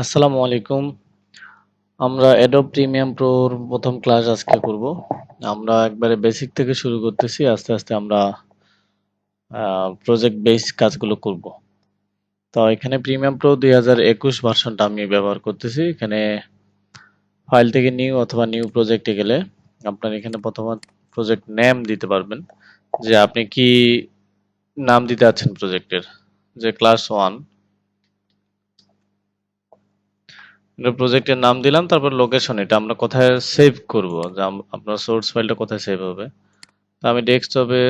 আসসালামু আলাইকুম। আমরা অ্যাডোব প্রিমিয়াম প্রোর প্রথম ক্লাস আজকে করব। আমরা একবারে বেসিক থেকে শুরু করতেছি, আস্তে আস্তে আমরা প্রজেক্ট বেস কাজগুলো করব। তো এখানে প্রিমিয়াম প্রো দুই হাজার একুশ ভার্সনটা আমি ব্যবহার করতেছি। এখানে ফাইল থেকে নিউ অথবা নিউ প্রজেক্টে গেলে আপনার এখানে প্রথমত প্রজেক্ট নেম দিতে পারবেন। যে আপনি কি নাম দিতে আছেন প্রজেক্টের যে ক্লাস ওয়ান প্রজেক্টের নাম দিলাম, তারপর লোকেশন এটা আমরা কোথায় সেভ করব? যে আপনার সোর্স ফাইলটা কোথায় সেভ হবে? তো আমি ডেস্কটপে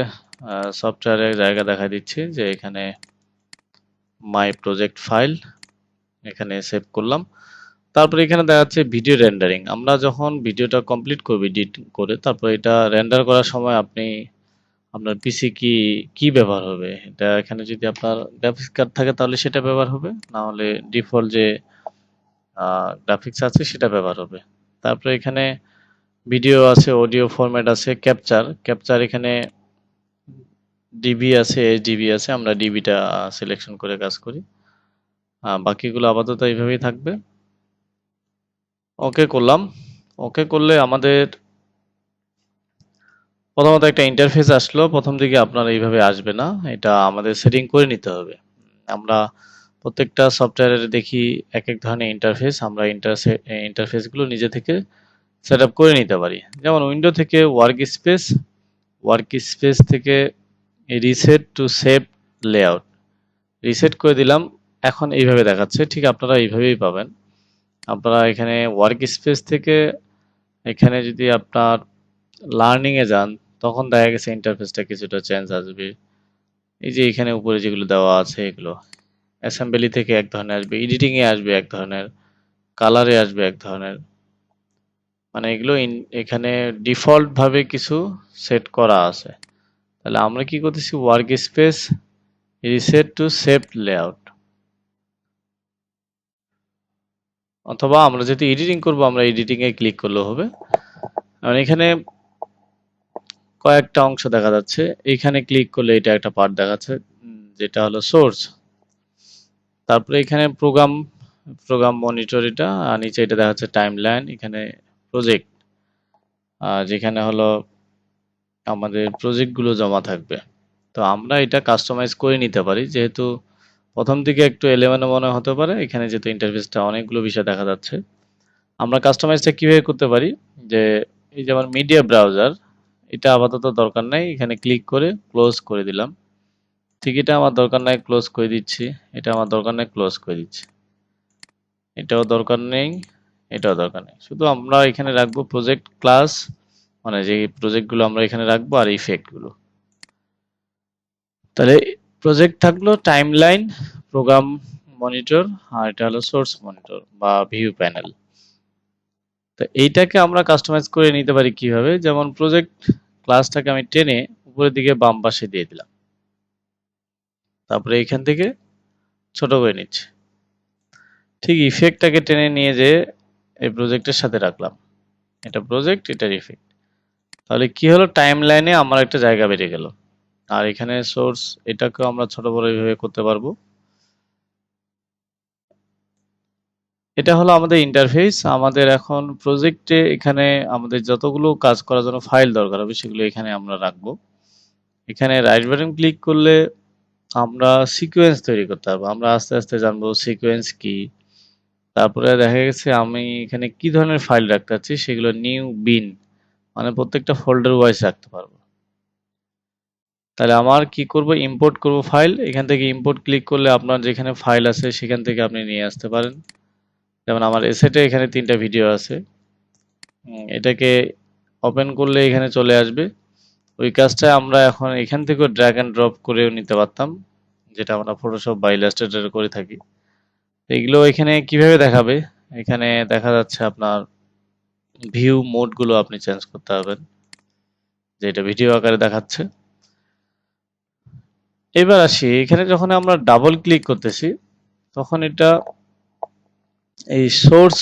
সফটওয়্যারের জায়গা দেখা দিচ্ছি যে এখানে মাই প্রজেক্ট ফাইল এখানে সেভ করলাম। তারপরে এখানে দেখা যাচ্ছে ভিডিও রেন্ডারিং আমরা যখন ভিডিওটা কমপ্লিট করব এডিট করে, তারপর এটা রেন্ডার করার সময় আপনি আপনার পিসি কি কি ব্যবহার হবে? এটা এখানে যদি আপনার গ্রাফিক্স কার্ড থাকে, তাহলে সেটা ব্যবহার হবে। না হলে ডিফল্ট যে গ্রাফিক্স আছে, সেটা ব্যবহার হবে। তারপরে এখানে ভিডিও আছে অডিও ফরম্যাট আছে ক্যাপচার ক্যাপচার এখানে ডিবি আছে এইচডিবি আছে, আমরা ডিবিটা সিলেকশন করে কাজ করি। বাকিগুলো আপাতত এইভাবেই থাকবে। ওকে করলাম। ওকে করলে আমাদের প্রথমত একটা ইন্টারফেস আসলো। প্রথম দিকে আপনার এইভাবে আসবে না। এটা আমাদের সেটিং করে নিতে হবে। আমরা প্রত্যেকটা সফটওয়্যারের দেখি এক এক ধরনের ইন্টারফেস আমরা ইন্টারফেসগুলো নিজে থেকে সেট করে নিতে পারি। যেমন উইন্ডো থেকে ওয়ার্ক স্পেস ওয়ার্ক স্পেস থেকে reset to save layout reset করে দিলাম, এখন এইভাবে দেখাচ্ছে, ঠিক আপনারা এইভাবেই পাবেন। আপনারা এখানে ওয়ার্ক স্পেস থেকে এখানে যদি আপনার লার্নিংয়ে যান, তখন দেখা গেছে ইন্টারফেসটা কিছুটা চেঞ্জ আসবে। এই যে এখানে উপরে যেগুলো দেওয়া আছে, এগুলো। অ্যাসেম্বলি থেকে এক ধরনের আসবে এডিটিংয়ে আসবে এক ধরনের কালারে আসবে এক ধরনের। মানে এগুলো এখানে ডিফল্টভাবে কিছু সেট করা আছে। তাহলে আমরা কি করতেছি? Work space reset to save layout অথবা আমরা যদি এডিটিং করব, আমরা এডিটিংয়ে ক্লিক করলেও হবে। কারণ এখানে কয়েকটা অংশ দেখা যাচ্ছে। এখানে ক্লিক করলে এটা একটা পার্ট দেখাচ্ছে, যেটা হলো সোর্স তারপরে এখানে প্রোগ্রাম প্রোগ্রাম মনিটর এটা, আর নিচে এটা দেখাচ্ছে টাইম লাইন এখানে প্রজেক্ট যেখানে হলো আমাদের প্রজেক্টগুলো জমা থাকবে। তো আমরা এটা কাস্টমাইজ করে নিতে পারি, যেহেতু প্রথম দিকে একটু এলেমেনো মনে হতে পারে, এখানে যেহেতু ইন্টারফেসটা অনেকগুলো বিষয় দেখা যাচ্ছে। আমরা কাস্টমাইজটা কীভাবে করতে পারি? যে এই যেমন মিডিয়া ব্রাউজার এটা আপাতত দরকার নাই, এখানে ক্লিক করে ক্লোজ করে দিলাম। ঠিক এটা আমার দরকার নাই ক্লোজ করে দিচ্ছি। এটা আমার দরকার নাই ক্লোজ করে দিচ্ছি। এটাও দরকার নেই, এটাও দরকার নেই। শুধু আমরা এখানে রাখব প্রজেক্ট ক্লাস মানে যে প্রজেক্টগুলো আমরা এখানে রাখব আর ইফেক্টগুলো তাহলে প্রজেক্ট থাকল টাইম লাইন প্রোগ্রাম মনিটর আর এটা হলো সোর্স মনিটর বা ভিউ প্যানেল তো এইটাকে আমরা কাস্টমাইজ করে নিতে পারি কীভাবে? যেমন প্রজেক্ট ক্লাসটাকে আমি টেনে উপরের দিকে বাম পাশে দিয়ে দিলাম। তারপরে এখান থেকে ছোট করে নিচ্ছি। ঠিক ইফেক্টটাকে টেনে নিয়ে যে এই প্রজেক্টের সাথে রাখলাম। এটা প্রজেক্ট এটার ইফেক্ট তাহলে কি হলো? টাইম লাইনে আমার একটা জায়গা বেড়ে গেল। আর এখানে সোর্স এটাকেও আমরা ছোট বড় এইভাবে করতে পারব। এটা হলো আমাদের ইন্টারফেস আমাদের এখন প্রজেক্টে এখানে আমাদের যতগুলো কাজ করার জন্য ফাইল দরকার হবে, সেগুলো এখানে আমরা রাখব। এখানে রাইট বাটন ক্লিক করলে আমরা সিকোয়েন্স তৈরি করতে পারব। আমরা আস্তে আস্তে জানব সিকোয়েন্স কি। তারপরে দেখা গেছে আমি এখানে কি ধরনের ফাইল রাখতে চাচ্ছি, সেগুলো নিউ বিন মানে প্রত্যেকটা ফোল্ডার ওয়াইজ রাখতে পারব। তাহলে আমার কি করব? ইম্পোর্ট করব ফাইল এখান থেকে ইম্পোর্ট ক্লিক করলে আপনার যেখানে ফাইল আছে, সেখান থেকে আপনি নিয়ে আসতে পারেন। যেমন আমার এসেটে এখানে তিনটা ভিডিও আছে। এটাকে ওপেন করলে এখানে চলে আসবে। ওই কাজটা আমরা এখন এখান থেকে ড্র্যাগ অ্যান্ড ড্রপ করেও নিতে পারতাম। যেটা আমরা ফটোশপ বা ইলাস্ট্রেটরে করে থাকি। এগুলো এখানে কীভাবে দেখাবে? এখানে দেখা যাচ্ছে আপনার ভিউ মোডগুলো আপনি চেঞ্জ করতে পারবেন যেটা ভিডিও আকারে দেখাচ্ছে। এবার আসি, এখানে যখন আমরা ডাবল ক্লিক করতেছি, তখন এটা এই সোর্স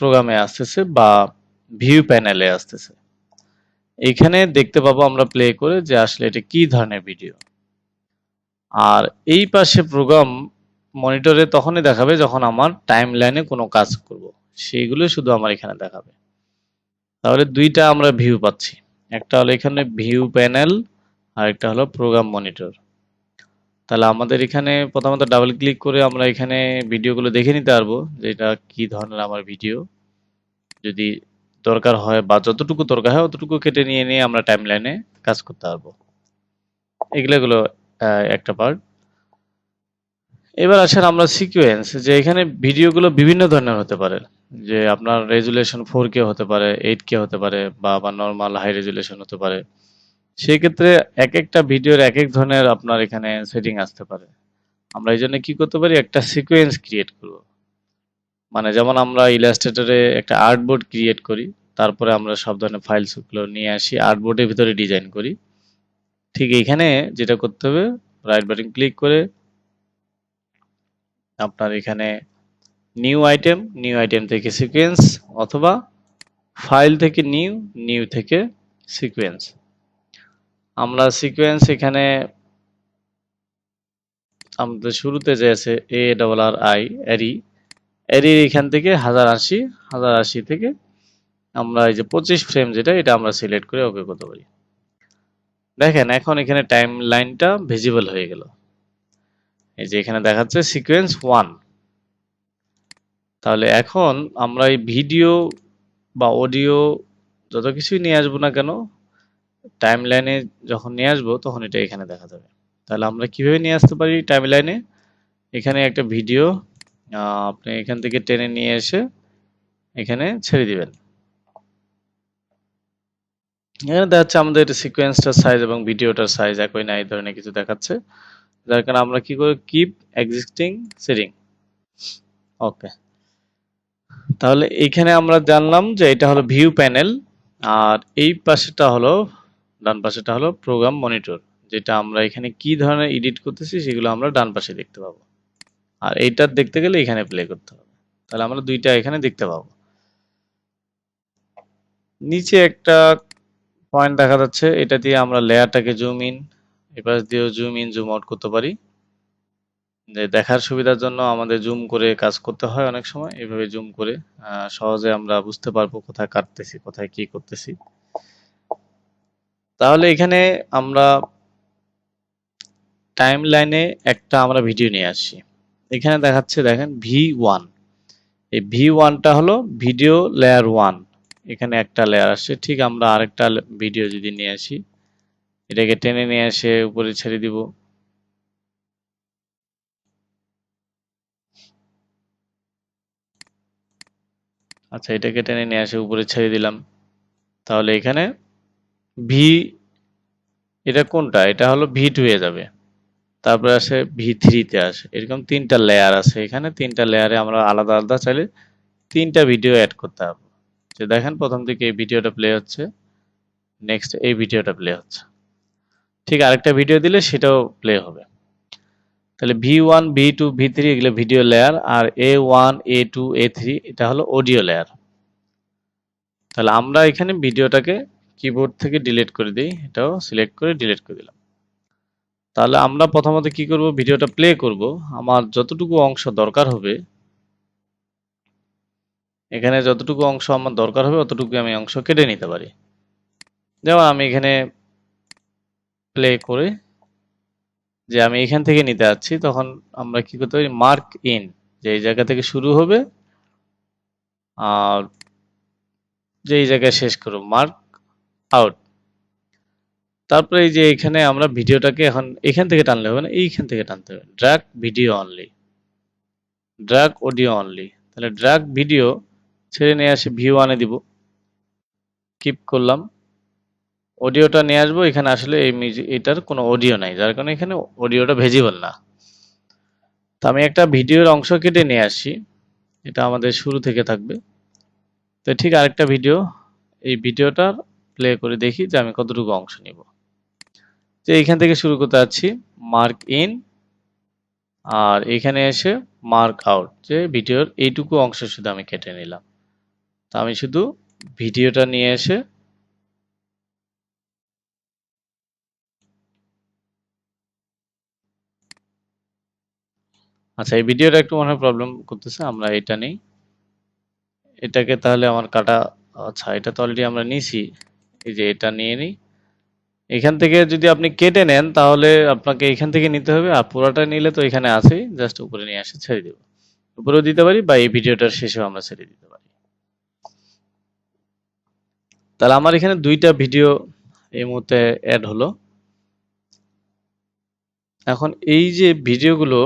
প্রোগ্রামে আসতেছে বা ভিউ প্যানেলে আসতেছে। এখানে দেখতে পাবো আমরা প্লে করে যে আসলে এটা কি ধরনের ভিডিও আর এই পাশে প্রোগ্রাম মনিটরে তখনই দেখাবে যখন আমার টাইম লাইনে কোনো কাজ করব। সেইগুলো শুধু আমার এখানে দেখাবে। তাহলে দুইটা আমরা ভিউ পাচ্ছি। একটা হলো এখানে ভিউ প্যানেল আর একটা হলো প্রোগ্রাম মনিটর তাহলে আমাদের এখানে প্রথমত ডাবল ক্লিক করে আমরা এখানে ভিডিওগুলো দেখে নিতে পারব যে এটা কি ধরনের আমার ভিডিও যদি দরকার হয় বা যতটুকু দরকার হয় অতটুকু কেটে নিয়ে নিয়ে আমরা টাইম লাইনে কাজ করতে পারব। এগুলো এগুলো আহ, একটা পার্ট এবার আসেন আমরা সিকোয়েন্স যে এখানে ভিডিওগুলো বিভিন্ন ধরনের হতে পারে। যে আপনার রেজুলেশন ফোর কে হতে পারে এইট কে হতে পারে, বা আবার নর্মাল হাই রেজুলেশন হতে পারে। সেই ক্ষেত্রে এক একটা ভিডিওর এক এক ধরনের আপনার এখানে সেটিং আসতে পারে। আমরা এই জন্য কি করতে পারি? একটা সিকোয়েন্স ক্রিয়েট করব। মানে যেমন আমরা ইলাস্ট্রেটরে একটা আর্টবোর্ড ক্রিয়েট করি, তারপরে আমরা সব ধরনের ফাইলসগুলো নিয়ে আসি আর্টবোর্ডের ভিতরে ডিজাইন করি। ঠিক এখানে যেটা করতে হবে রাইট বাটন ক্লিক করে আপনার এখানে নিউ আইটেম নিউ আইটেম থেকে সিকোয়েন্স অথবা ফাইল থেকে নিউ নিউ থেকে সিকোয়েন্স আমরা সিকোয়েন্স এখানে আমাদের শুরুতে যে আছে এ ডবল আর আই অ্যারি অ্যারির এখান থেকে হাজার আশি হাজার আশি থেকে আমরা এই যে পঁচিশ ফ্রেম যেটা, এটা আমরা সিলেক্ট করে ওকে করতে পারি। দেখেন, এখন এখানে টাইম লাইনটা ভিজিবল হয়ে গেল। এই যে এখানে দেখাচ্ছে সিকোয়েন্স ওয়ান তাহলে এখন আমরা এই ভিডিও বা অডিও যত কিছুই নিয়ে আসব না কেন টাইম লাইনে যখন নিয়ে আসব, তখন এটা এখানে দেখা যাবে। তাহলে আমরা কীভাবে নিয়ে আসতে পারি টাইম লাইনে এখানে একটা ভিডিও আপনি এখান থেকে টেনে নিয়ে এসে এখানে ছেড়ে দিবেন। এখানে দেখাচ্ছে আমাদের সিকোয়েন্সটার সাইজ এবং ভিডিওটার সাইজ একই না, এই ধরনের কিছু দেখাচ্ছে। যার কারণে আমরা কি করি? কিপ এক্সিস্টিং সেটিং ওকে তাহলে এইখানে আমরা জানলাম যে এটা হলো ভিউ প্যানেল আর এই পাশেটা হলো, ডান পাশেটা হলো প্রোগ্রাম মনিটর যেটা আমরা এখানে কি ধরনের এডিট করতেছি সেগুলো আমরা ডান পাশে দেখতে পাবো। আর এইটা দেখতে গেলে এখানে প্লে করতে হবে। তাহলে আমরা দুইটা এখানে দেখতে পাবো। নিচে একটা পয়েন্ট দেখা যাচ্ছে, এটা দিয়ে আমরা লেয়ারটাকে জুম ইন এপাশ দিয়েও জুম ইন জুম আউট করতে পারি। যে দেখার সুবিধার জন্য আমাদের জুম করে কাজ করতে হয় অনেক সময়, এভাবে জুম করে সহজে আমরা বুঝতে পারব কোথায় কাটতেছি, কোথায় কি করতেছি। তাহলে এখানে আমরা টাইম লাইনে একটা আমরা ভিডিও নিয়ে আসছি। এখানে দেখাচ্ছে, দেখেন ভি ওয়ান এই ভি ওয়ানটা হলো ভিডিও লেয়ার ওয়ান এখানে একটা লেয়ার আসছে ঠিক আমরা আরেকটা ভিডিও যদি নিয়ে আসি। এটাকে টেনে নিয়ে এসে উপরে ছেড়ে দিব। আচ্ছা এটাকে টেনে নিয়ে এসে উপরে ছেড়ে দিলাম। তাহলে এখানে ভি এটা কোনটা? এটা হলো ভি টু এ যাবে। তারপরে আসে ভি থ্রিতে আসে। এরকম তিনটা লেয়ার আছে এখানে। তিনটা লেয়ারে আমরা আলাদা আলাদা চাইলে তিনটা ভিডিও অ্যাড করতে হবে। যে দেখেন প্রথম দিকে এই ভিডিওটা প্লে হচ্ছে নেক্সট এই ভিডিওটা প্লে হচ্ছে। ঠিক আরেকটা ভিডিও দিলে সেটাও প্লে হবে। তাহলে V one V two V three এগুলো video layer R A one A two A three এটা হলো অডিও লেয়ার তাহলে আমরা এখানে ভিডিওটাকে কিবোর্ড থেকে ডিলিট করে দিই, এটাও সিলেক্ট করে ডিলিট করে দিলাম। তাহলে আমরা প্রথমত কি করব, ভিডিওটা প্লে করব। আমার যতটুকু অংশ দরকার হবে এখানে যতটুকু অংশ আমার দরকার হবে অতটুকু আমি অংশ কেটে নিতে পারি। যেমন আমি এখানে প্লে করে, যে আমি এখান থেকে নিতে যাচ্ছি, তখন আমরা কি করতে পারি? মার্ক ইন যে এই জায়গা থেকে শুরু হবে, আর যে এই জায়গায় শেষ করব মার্ক আউট তারপরে এই যে এখানে আমরা ভিডিওটাকে এখন এখান থেকে টানলে হবে না, এইখান থেকে টানতে হবে। Drag video only drag audio only তাহলে ড্রাগ ভিডিও ছেড়ে নিয়ে আসে ভিউ আনে দিব। কিপ করলাম। অডিওটা নিয়ে আসব, এখানে আসলে এই মিউজিক এটার কোনো অডিও নাই, যার কারণে এখানে অডিওটা ভেজিবল না। তো আমি একটা ভিডিওর অংশ কেটে নিয়ে আসি, এটা আমাদের শুরু থেকে থাকবে। তো ঠিক আরেকটা ভিডিও এই ভিডিওটা প্লে করে দেখি যে আমি কতটুকু অংশ নিব। যে এইখান থেকে শুরু করতে যাচ্ছি মার্ক ইন আর এখানে এসে মার্ক আউট যে ভিডিওর এইটুকু অংশ শুধু আমি কেটে নিলাম। তা আমি শুধু ভিডিওটা নিয়ে এসে আচ্ছা এই ভিডিওটা একটু মনে হয় প্রবলেম করতেছে, আমরা এটা নেই। এটাকে তাহলে আমার কাটা আচ্ছা এটা তো অলরেডি আমরা নিছি এই যে এটা নিয়ে নিই। এখান থেকে যদি আপনি কেটে নেন, তাহলে আপনাকে এখান থেকে নিতে হবে, আর পুরোটা নিলে তো এখানে আছেই, জাস্ট উপরে নিয়ে আসে ছেড়ে দেবো। উপরেও দিতে পারি বা এই ভিডিওটার শেষেও আমরা ছেড়ে দিতে পারি। তাহলে আমার এখানে দুইটা ভিডিও এই মুহূর্তে অ্যাড হলো। এখন এই যে ভিডিওগুলো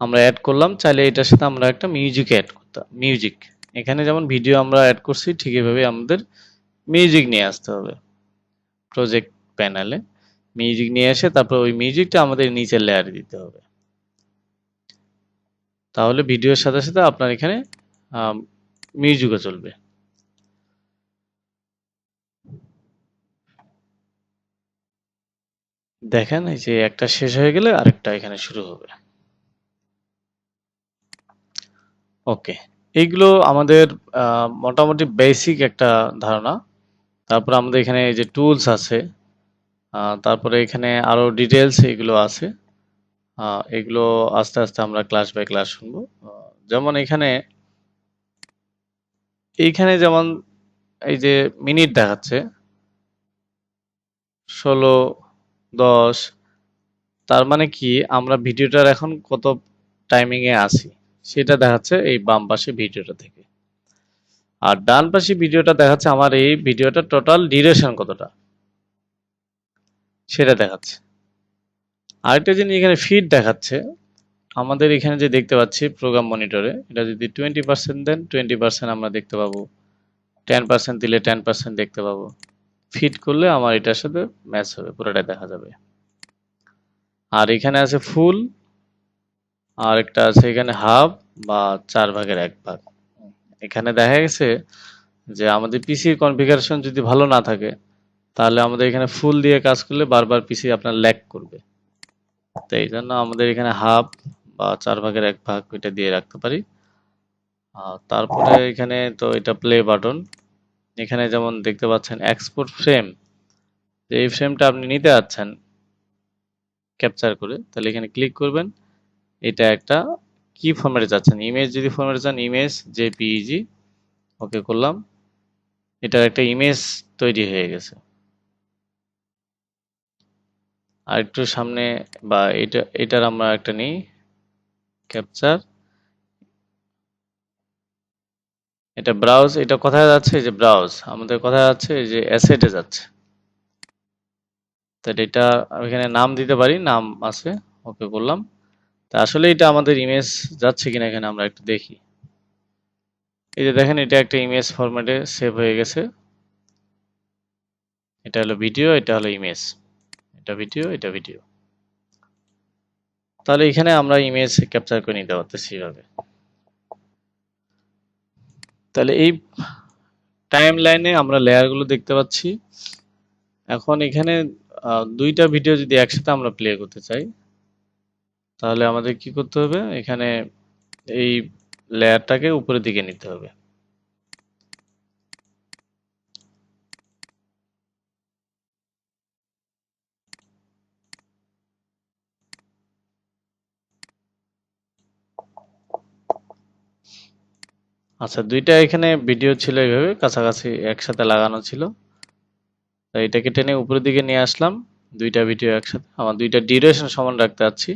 আমরা অ্যাড করলাম, চাইলে এটার সাথে আমরা একটা মিউজিক অ্যাড করতাম। মিউজিক এখানে যেমন ভিডিও আমরা অ্যাড করছি, ঠিক এভাবে আমাদের মিউজিক নিয়ে আসতে হবে। প্রজেক্ট প্যানেলে মিউজিক নিয়ে এসে তারপর ওই মিউজিকটা আমাদের নিচের লেয়ারে দিতে হবে। তাহলে ভিডিওর সাথে সাথে আপনার এখানে মিউজিকও চলবে। দেখেন, এই যে একটা শেষ হয়ে গেলে আরেকটা এখানে শুরু হবে। ওকে, এইগুলো আমাদের মোটামুটি বেসিক একটা ধারণা। তারপর আমাদের এখানে এই যে টুলস আছে তারপরে এখানে আরও ডিটেলস এগুলো আছে। এগুলো আস্তে আস্তে আমরা ক্লাস বাই ক্লাস শুনব। যেমন এখানে, এইখানে যেমন এই যে মিনিট দেখাচ্ছে, ষোলো দশ। তার মানে কি, আমরা ভিডিওটার এখন কত টাইমিং এ আছি? সেটা দেখাচ্ছে এই বাম পাশে ভিডিওটা থেকে। আর ডান পাশে ভিডিওটা দেখাচ্ছে আমার এই ভিডিওটা টোটাল ডিউরেশন কতটা? সেটা দেখাচ্ছে। আরেকটা জিনিস এখানে ফিড দেখাচ্ছে। আমাদের এখানে যে দেখতে পাচ্ছি প্রোগ্রাম মনিটরে এটা যদি twenty percent then twenty percent আমরা দেখতে পাবো। টেন পার্সেন্ট দিলে টেন পার্সেন্ট দেখতে পাবো। ফিট করলে আমার এটার সাথে ম্যাচ হবে পুরোটা দেখা যাবে। আর এখানে আছে ফুল আর একটা আছে এখানে হাফ বা চার ভাগের এক ভাগ। এখানে দেখা গেছে যে আমাদের পিসির কনফিগারেশন যদি ভালো না থাকে, তাহলে আমাদের এখানে ফুল দিয়ে কাজ করলে বারবার পিসি আপনার ল্যাক করবে। তো এই জন্য আমাদের এখানে হাফ বা চার ভাগের এক ভাগ এটা দিয়ে রাখতে পারি। আর তারপরে এখানে তো এটা প্লে বাটন এখানে যেমন দেখতে পাচ্ছেন এক্সপোর্ট ফ্রেম এই ফ্রেমটা আপনি নিতে যাচ্ছেন ক্যাপচার করে, তাহলে এখানে ক্লিক করবেন। এটা একটা কি ফরম্যাটে চাচ্ছেন ইমেজ যদি ফরম্যাটে চান ইমেজ জেপিইজি ওকে করলাম। এটার একটা ইমেজ তৈরি হয়ে গেছে। আর একটু সামনে বা এটা, এটার আমরা একটা নিই ক্যাপচার এটা ব্রাউজ এটা কোথায় যাচ্ছে? যে ব্রাউজ আমাদের কোথায় যাচ্ছে? যে অ্যাসেটে যাচ্ছে। তাহলে এটা এখানে নাম দিতে পারি, নাম আছে, ওকে করলাম তা আসলে এটা আমাদের ইমেজ যাচ্ছে কিনা এখানে আমরা একটু দেখি। এই যে দেখেন, এটা একটা ইমেজ ফরম্যাটে সেভ হয়ে গেছে। এটা হলো ভিডিও এটা হলো ইমেজ এটা ভিডিও এটা ভিডিও তাহলে এখানে আমরা ইমেজ ক্যাপচার করে নিতে পারতেছি এভাবে। তাহলে এই টাইম লাইনে আমরা লেয়ারগুলো দেখতে পাচ্ছি। এখন এখানে দুইটা ভিডিও যদি একসাথে আমরা প্লে করতে চাই, তাহলে আমাদের কি করতে হবে? এখানে এই লেয়ারটাকে উপরের দিকে নিতে হবে। আচ্ছা দুইটা এখানে ভিডিও ছিল এইভাবে, কাছাকাছি একসাথে লাগানো ছিল। তো এটাকে টেনে উপরের দিকে নিয়ে আসলাম, দুইটা ভিডিও একসাথে। আমার দুইটা ডিউরেশন সমান রাখতে চাচ্ছি।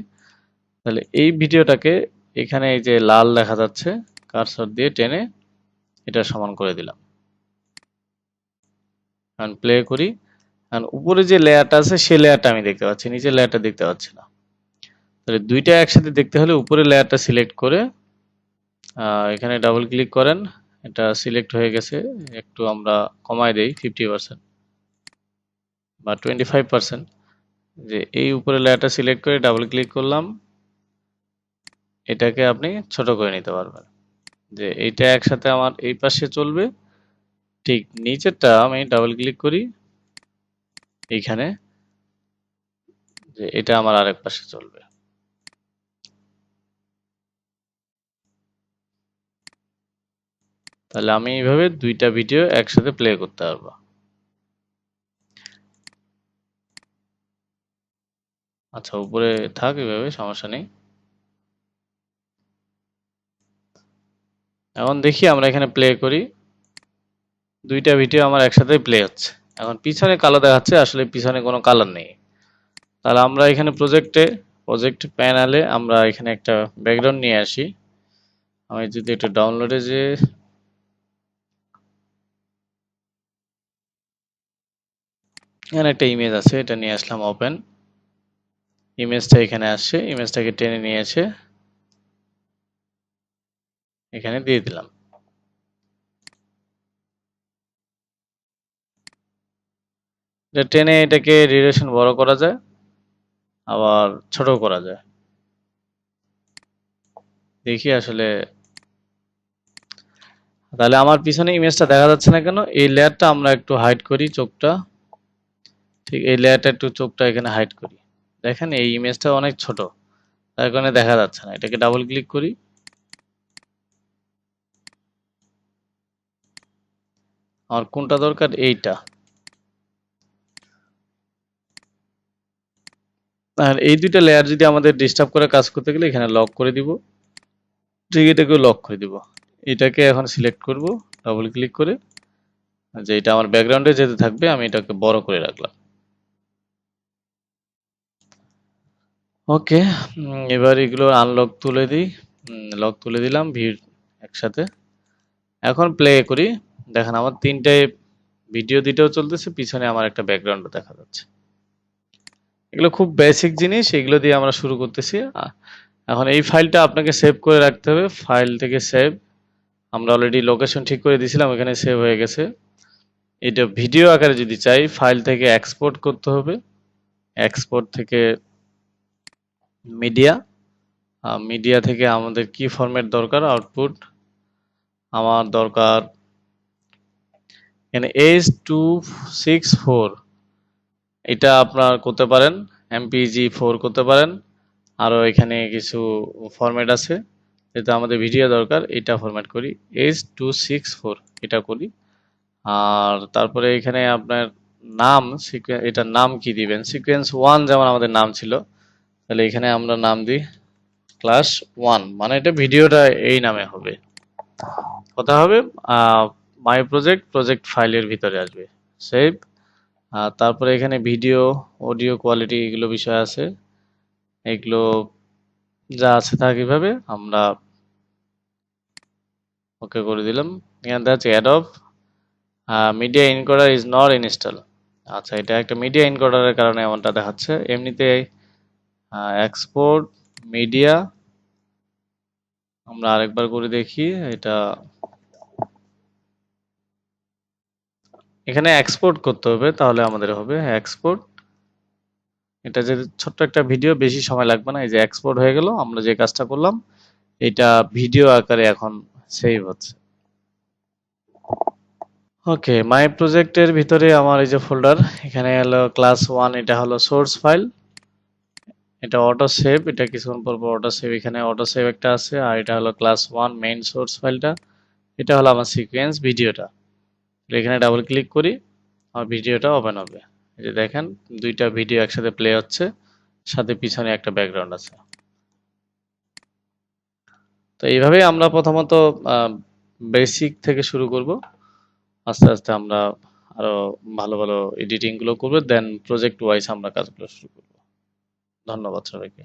তাহলে এই ভিডিওটাকে এখানে এই যে লাল দেখা যাচ্ছে কারসর দিয়ে টেনে এটা সমান করে দিলাম। এখন প্লে করি। এখন উপরে যে লেয়ারটা আছে, সেই লেয়ারটা আমি দেখতে পাচ্ছি, নিচের লেয়ারটা দেখতে পাচ্ছি না। তাহলে দুইটা একসাথে দেখতে হলে উপরে লেয়ারটা সিলেক্ট করে এখানে ডাবল ক্লিক করেন। এটা সিলেক্ট হয়ে গেছে। একটু আমরা কমাই দেই ফিফটি পার্সেন্ট বা টোয়েন্টি ফাইভ পার্সেন্ট যে এই উপরে লেয়ারটা সিলেক্ট করে ডাবল ক্লিক করলাম, এটাকে আপনি ছোট করে নিতে পারবেন। যে এইটা একসাথে আমার এই পাশে চলবে, ঠিক নিচেরটা আমি ডাবল ক্লিক করি, এইখানে, যে এটা আমার আরেক পাশে চলবে। তাহলে আমি এইভাবে দুইটা ভিডিও একসাথে প্লে করতে পারব। আচ্ছা উপরে থাক এভাবে, সমস্যা নেই। এখন দেখি আমরা এখানে প্লে করি। দুইটা ভিডিও আমার একসাথে প্লে হচ্ছে। এখন পিছনে কালো দেখাচ্ছে, আসলে পিছনে কোনো কালার নেই। তাহলে আমরা এখানে প্রজেক্টে প্রজেক্ট প্যানেলে আমরা এখানে একটা ব্যাকগ্রাউন্ড নিয়ে আসি। আমি যদি একটু ডাউনলোডে যে এখানে একটা ইমেজ আছে, এটা নিয়ে আসলাম ওপেন ইমেজটা এখানে আসছে ইমেজটাকে টেনে নিয়ে এসে এখানে দিয়ে দিলাম। টেনে এটাকে রিলেশন বড় করা যায়, আবার ছোট করা যায়। দেখি আসলে, তাহলে আমার পিছনে ইমেজটা দেখা যাচ্ছে না কেন? এই লেয়ারটা আমরা একটু হাইড করি, চোখটা। ঠিক, এই লেয়ারটা একটু চোখটা এখানে হাইড করি। দেখেন এই ইমেজটা অনেক ছোট, তার কারণে দেখা যাচ্ছে না। এটাকে ডাবল ক্লিক করি। আমার কোনটা দরকার? এইটা। আর এই দুইটা লেয়ার যদি আমাদের ডিস্টার্ব করে কাজ করতে গেলে এখানে লক করে দিব। ঠিক, এটাকেও লক করে দিব। এটাকে এখন সিলেক্ট করব ডাবল ক্লিক করে। যে এটা আমার ব্যাকগ্রাউন্ডে যেতে থাকবে, আমি এটাকে বড় করে রাখলাম। ওকে এবার এগুলো আনলক তুলে দিই। লক তুলে দিলাম, ভিড় একসাথে। এখন প্লে করি। দেখেন, আমার তিনটে ভিডিও দুইটাও চলতেছে, পিছনে আমার একটা ব্যাকগ্রাউন্ডও দেখা যাচ্ছে। এগুলো খুব বেসিক জিনিস, এগুলো দিয়ে আমরা শুরু করতেছি। এখন এই ফাইলটা আপনাকে সেভ করে রাখতে হবে। ফাইল থেকে সেভ আমরা অলরেডি লোকেশন ঠিক করে দিয়েছিলাম এখানে সেভ হয়ে গেছে। এটা ভিডিও আকারে যদি চাই ফাইল থেকে এক্সপোর্ট করতে হবে। এক্সপোর্ট থেকে মিডিয়া মিডিয়া থেকে আমাদের কি ফরম্যাট দরকার আউটপুট আমার দরকার এখানে এইচ টু সিক্স ফোর এটা আপনার করতে পারেন এমপিজি ফোর করতে পারেন আরও এখানে কিছু ফরম্যাট আছে, যেটা আমাদের ভিডিও দরকার, এটা ফরম্যাট করি এইচ টু সিক্স ফোর এটা করি, আর তারপরে এখানে আপনার নাম এটার নাম কি দিবেন? সিকোয়েন্স ওয়ান যেমন আমাদের নাম ছিল তাহলে এখানে আমরা নাম দিই ক্লাস ওয়ান মানে এটা ভিডিওটা এই নামে হবে। কথা হবে মাই প্রজেক্ট প্রজেক্ট ফাইলের ভিতরে আসবে। সেভ তারপরে এখানে ভিডিও অডিও কোয়ালিটি এগুলো বিষয় আছে। এগুলো যা আছে তা কীভাবে আমরা ওকে করে দিলাম। এখানে দেখা যাচ্ছে Adobe Media Encoder is not install আচ্ছা এটা একটা মিডিয়া ইনকোডারের কারণে এমনটা দেখাচ্ছে। এমনিতে এক্সপোর্ট মিডিয়া আমরা আরেকবার করে দেখি, এটা এখানে এক্সপোর্ট করতে হবে, তাহলে আমাদের হবে এক্সপোর্ট এটা যে ছোট্ট একটা ভিডিও বেশি সময় লাগবে না, এই যে এক্সপোর্ট হয়ে গেল, আমরা যে কাজটা করলাম, এটা ভিডিও আকারে এখন সেভ হচ্ছে। ওকে মাই প্রজেক্টের ভিতরে আমার এই যে ফোল্ডার এখানে হলো ক্লাস ওয়ান এটা হলো সোর্স ফাইল এটা অটো সেভ এটা কিছুক্ষণ পর পর অটো সেভ এখানে অটো সেভ একটা আছে, আর এটা হলো ক্লাস ওয়ান মেইন সোর্স ফাইলটা এটা হলো আমার সিকোয়েন্স ভিডিওটা। এখানে ডাবল ক্লিক করি, আমার ভিডিওটা ওপেন হবে। এই যে দেখেন, দুইটা ভিডিও একসাথে প্লে হচ্ছে, সাথে পিছনে একটা ব্যাকগ্রাউন্ড আছে। তো এইভাবে আমরা প্রথমত বেসিক থেকে শুরু করব। আস্তে আস্তে আমরা আরও ভালো ভালো এডিটিংগুলো করব দেন প্রজেক্ট ওয়াইজ আমরা কাজগুলো শুরু করব। ধন্যবাদ সবাইকে।